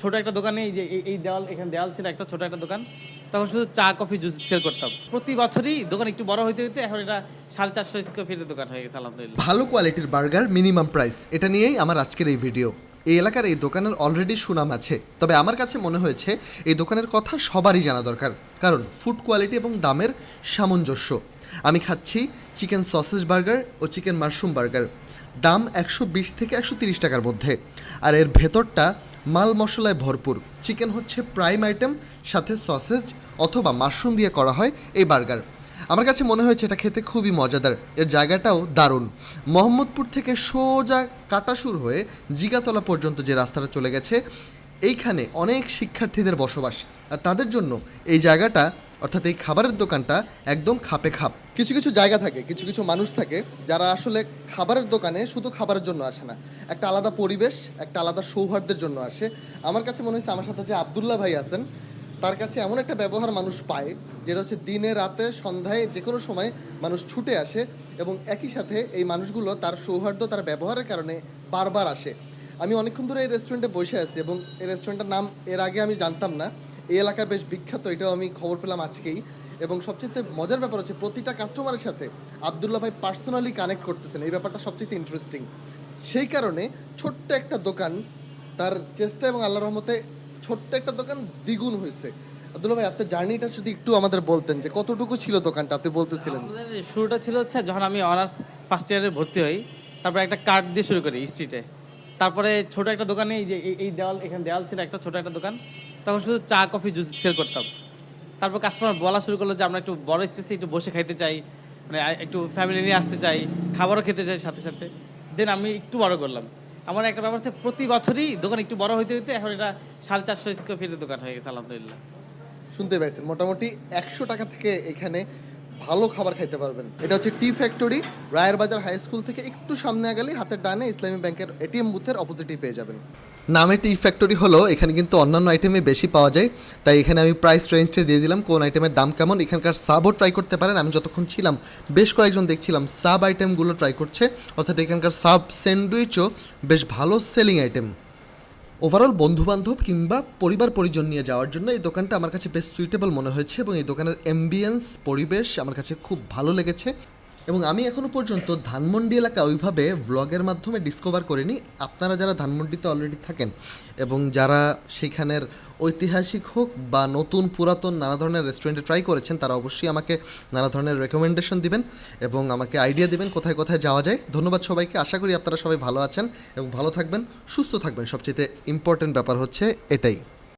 ছোট একটা দোকানে, এই যে এই- দেওয়াল, এখানে দেওয়াল ছিল, একটা ছোট একটা দোকান। তখন শুধু চা, কফি, জুস সেল করতাম। প্রতি বছরই দোকান একটু বড় হইতে হইতে এখন এটা সাড়ে চারশো স্কোয়ার ফিটের দোকান হয়ে গেছে, আলহামদুলিল্লাহ। ভালো কোয়ালিটির বার্গার মিনিমাম প্রাইস এটা নিয়েই আমার আজকের এই ভিডিও এই এলাকার এই দোকানের অলরেডি সুনাম আছে। তবে আমার কাছে মনে হয়েছে, এই দোকানের কথা সবারই জানা দরকার। কারণ ফুড কোয়ালিটি এবং দামের সামঞ্জস্য। আমি খাচ্ছি চিকেন সসেজ বার্গার ও চিকেন মাশরুম বার্গার দাম একশো বিশ থেকে একশো তিরিশ টাকার মধ্যে। আর এর ভেতরটা মাল মশলায় ভরপুর। চিকেন হচ্ছে প্রাইম আইটেম, সাথে সসেজ অথবা মাশরুম দিয়ে করা হয় এই বার্গার। আমার কাছে মনে হয়েছে এটা খেতে খুবই মজাদার। এর জায়গাটাও দারুণ। মোহাম্মদপুর থেকে সোজা কাটাসুর হয়ে জিগাতলা পর্যন্ত যে রাস্তাটা চলে গেছে, এইখানে অনেক শিক্ষার্থীদের বসবাস। আর তাদের জন্য এই জায়গাটা, অর্থাৎ এই খাবারের দোকানটা, একদম খাপে খাপ। কিছু কিছু জায়গা থাকে, কিছু কিছু মানুষ থাকে যারা আসলে খাবারের দোকানে শুধু খাবারের জন্য আসে না। একটা আলাদা পরিবেশ, একটা আলাদা সৌহার্দ্যের জন্য আসে। আমার কাছে মনে হয়েছে আমার সাথে যে আবদুল্লাহ ভাই আছেন, তার কাছে এমন একটা ব্যবহার মানুষ পায়, যেটা হচ্ছে দিনে, রাতে, সন্ধ্যায় যে কোনো সময় মানুষ ছুটে আসে এবং একই সাথে এই মানুষগুলো তার সৌহার্দ্য, তার ব্যবহারের কারণে বারবার আসে। আমি অনেকক্ষণ ধরে এই রেস্টুরেন্টে বসে আছি এবং এই রেস্টুরেন্টের নাম এর আগে আমি জানতাম না। এই এলাকায় বেশ বিখ্যাত, এটাও আমি খবর পেলাম আজকেই। এবং সবচেয়ে মজার ব্যাপার হচ্ছে প্রতিটা কাস্টমারের সাথে আবদুল্লাহ ভাই পার্সোনালি কানেক্ট করতেছেন। এই ব্যাপারটা সবচেয়ে ইন্টারেস্টিং সেই কারণে ছোট্ট একটা দোকান তার চেষ্টা এবং আল্লাহ রহমতে ছোট্ট একটা দোকান দ্বিগুণ হয়েছে। আব্দুল্লাহ ভাই, আপনার জার্নিটা যদি একটু আমাদের বলতেন যে কতটুকু ছিল দোকানটা, আপনি বলতেছিলেন। শুরুটা ছিল হচ্ছে যখন আমি অনার্স ফার্স্ট ইয়ারে ভর্তি হই, তারপরে একটা কার্ড দিয়ে শুরু করি স্ট্রিটে তারপরে ছোট একটা দোকানে, এই যে এই দেওয়াল, এখানে দেওয়াল ছিল একটা ছোট একটা দোকান। তখন শুধু চা, কফি জুস সেল করতাম। তারপর কাস্টমার বলা শুরু করল যে, আমরা একটু বড় স্পেসে একটু বসে খাইতে চাই মানে একটু ফ্যামিলি নিয়ে আসতে চাই, খাবারও খেতে চাই সাথে সাথে। দেন আমি একটু বড় করলাম। আমার একটা ব্যাপার হচ্ছে, প্রতি বছরই দোকান একটু বড় হইতে হইতে এখন এটা সাড়ে চারশো স্কোয়ার ফিটের দোকান হয়ে গেছে, আলহামদুলিল্লাহ। শুনতে পাইছেন, মোটামুটি একশো টাকা থেকে এখানে ভালো খাবার খাইতে পারবেন। এটা হচ্ছে টি ফ্যাক্টরি রায়ের বাজার হাই স্কুল থেকে একটু সামনে গেলে হাতের ডানে ইসলামী ব্যাংকের এটিএম বুথের অপোজিটেই পেয়ে যাবেন। নামে টি ফ্যাক্টরি হলো, এখানে কিন্তু অন্যান্য আইটেমে বেশি পাওয়া যায়। তাই এখানে আমি প্রাইস রেঞ্জটা দিয়ে দিলাম, কোন আইটেমের দাম কেমন। এখানকার সাবও ট্রাই করতে পারেন। আমি যতক্ষণ ছিলাম, বেশ কয়েকজন দেখছিলাম সাব আইটেমগুলো ট্রাই করছে। অর্থাৎ এখানকার সাব স্যান্ডউইচও বেশ ভালো সেলিং আইটেম ওভারঅল বন্ধুবান্ধব কিংবা পরিবার পরিজন নিয়ে যাওয়ার জন্য এই দোকানটা আমার কাছে বেশ সুইটেবল মনে হয়েছে এবং এই দোকানের অ্যাম্বিয়েন্স পরিবেশ আমার কাছে খুব ভালো লেগেছে। এবং আমি এখনও পর্যন্ত ধানমন্ডি এলাকা ওইভাবে ব্লগের মাধ্যমে ডিসকভার করিনি। আপনারা যারা ধানমন্ডিতে অলরেডি থাকেন এবং যারা সেখানের ঐতিহাসিক হোক বা নতুন পুরাতন নানা ধরনের রেস্টুরেন্টে ট্রাই করেছেন, তারা অবশ্যই আমাকে নানা ধরনের রেকমেন্ডেশন দিবেন এবং আমাকে আইডিয়া দিবেন কোথায় কোথায় যাওয়া যায়। ধন্যবাদ সবাইকে। আশা করি আপনারা সবাই ভালো আছেন এবং ভালো থাকবেন, সুস্থ থাকবেন। সবচেয়ে ইম্পর্টেন্ট ব্যাপার হচ্ছে এটাই।